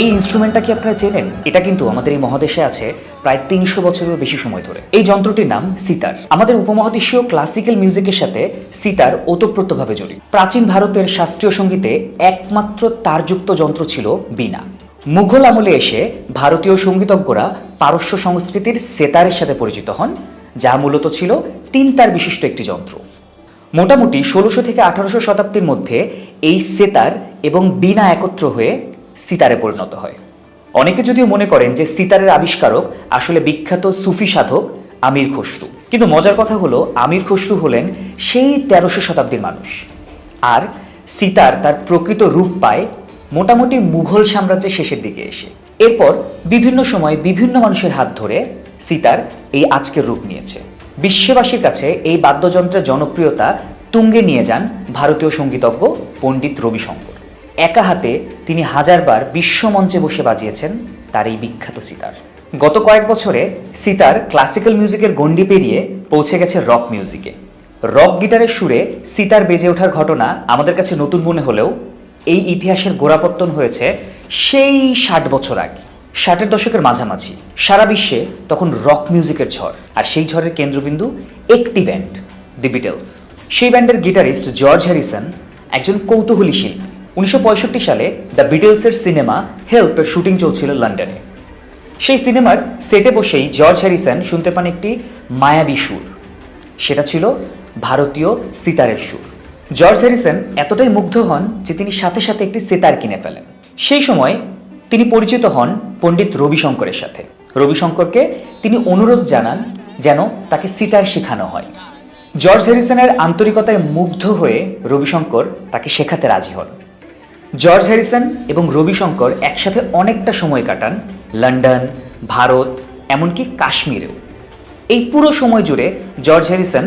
এই ইনস্ট্রুমেন্টটা কি আপনারা চেনেন? এটা কিন্তু আমাদের এই মহাদেশে আছে প্রায় তিনশো বছরেরও বেশি সময় ধরে। এই যন্ত্রটির নাম সিতার। আমাদের উপমহাদেশীয় ক্লাসিক্যাল মিউজিকের সাথে সিতার ওতপ্রোতভাবে জড়িত। প্রাচীন ভারতের শাস্ত্রীয় সঙ্গীতে একমাত্র তারযুক্ত যন্ত্র ছিল বীণা। মুঘল আমলে এসে ভারতীয় সঙ্গীতজ্ঞরা পারস্য সংস্কৃতির সেতারের সাথে পরিচিত হন, যা মূলত ছিল তিন তার বিশিষ্ট একটি যন্ত্র। মোটামুটি ষোলোশো থেকে আঠারোশো শতাব্দীর মধ্যে এই সেতার এবং বিনা একত্র হয়ে সিতারে পরিণত হয়। অনেকে যদিও মনে করেন যে সিতারের আবিষ্কারক আসলে বিখ্যাত সুফি সাধক আমির খসরু। কিন্তু মজার কথা হলো, আমির খসরু হলেন সেই তেরোশো শতাব্দীর মানুষ। আর সিতার তার প্রকৃত রূপ পায় মোটামুটি মুঘল সাম্রাজ্যের শেষের দিকে এসে। এরপর বিভিন্ন সময় বিভিন্ন মানুষের হাত ধরে সিতার এই আজকের রূপ নিয়েছে। বিশ্ববাসীর কাছে এই বাদ্যযন্ত্রের জনপ্রিয়তা তুঙ্গে নিয়ে যান ভারতীয় সঙ্গীতজ্ঞ পণ্ডিত রবিশঙ্কর। একা হাতে তিনি হাজারবার বিশ্বমঞ্চে বসে বাজিয়েছেন তার এই বিখ্যাত সিতার। গত কয়েক বছরে সিতার ক্লাসিক্যাল মিউজিকের গণ্ডি পেরিয়ে পৌঁছে গেছে রক মিউজিকে। রক গিটারের সুরে সিতার বেজে ওঠার ঘটনা আমাদের কাছে নতুন মনে হলেও এই ইতিহাসের গোড়াপত্তন হয়েছে সেই ষাট বছর আগে। ষাটের দশকের মাঝামাঝি। সারা বিশ্বে তখন রক মিউজিকের ঝড়। আর সেই ঝড়ের কেন্দ্রবিন্দু একটি ব্যান্ড দি বিটেলস। সেই ব্যান্ডের গিটারিস্ট জর্জ হ্যারিসন একজন কৌতূহলী শিল্পী। উনিশশো পঁয়ষট্টি সালে দ্য বিটেলসের সিনেমা হেল্পের শুটিং চলছিল লন্ডনে। সেই সিনেমার সেটে বসেই জর্জ হ্যারিসন শুনতে পান একটি মায়াবী সুর। সেটা ছিল ভারতীয় সিতারের সুর। জর্জ হ্যারিসন এতটাই মুগ্ধ হন যে তিনি সাথে সাথে একটি সেতার কিনে ফেলেন। সেই সময় তিনি পরিচিত হন পণ্ডিত রবিশঙ্করের সাথে। রবিশঙ্করকে তিনি অনুরোধ জানান যেন তাকে সিতার শেখানো হয়। জর্জ হ্যারিসনের আন্তরিকতায় মুগ্ধ হয়ে রবিশঙ্কর তাকে শেখাতে রাজি হন। জর্জ হ্যারিসন এবং রবিশঙ্কর একসাথে অনেকটা সময় কাটান লন্ডন ভারত এমনকি কাশ্মীরেও এই পুরো সময় জুড়ে জর্জ হ্যারিসন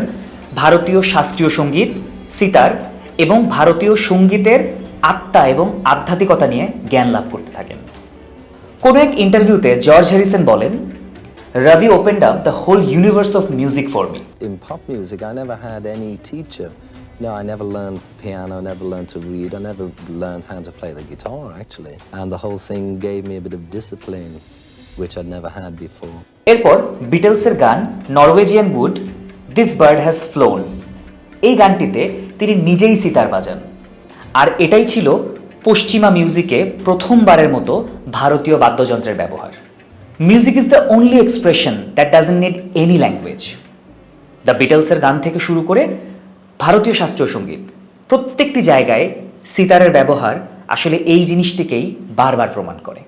ভারতীয় শাস্ত্রীয় সংগীত সিতার এবং ভারতীয় সঙ্গীতের আত্মা এবং আধ্যাত্মিকতা নিয়ে জ্ঞান লাভ করতে থাকেন কোনো এক ইন্টারভিউতে জর্জ হ্যারিসন বলেন Ravi opened up the whole universe of music for me in pop music, I never had any teacher. No, I never learned piano, never learned to read, I never learned how to play the guitar actually. And the whole thing gave me a bit of discipline, which I'd never had before. এরপর বিটলসের গান Norwegian wood this bird has flown এই গানটিতে তিনি নিজেই সিতার বাজান। আর এটাই ছিল পশ্চিমা মিউজিকে প্রথমবারের মতো ভারতীয় বাদ্যযন্ত্রের ব্যবহার। Music is the only expression that doesn't need any language the বিটলসের গান থেকে শুরু করে ভারতীয় শাস্ত্রীয় সংগীত। প্রত্যেকটি জায়গায় সিতারের ব্যবহার আসলে এই জিনিসটিকেই বারবার প্রমাণ করে।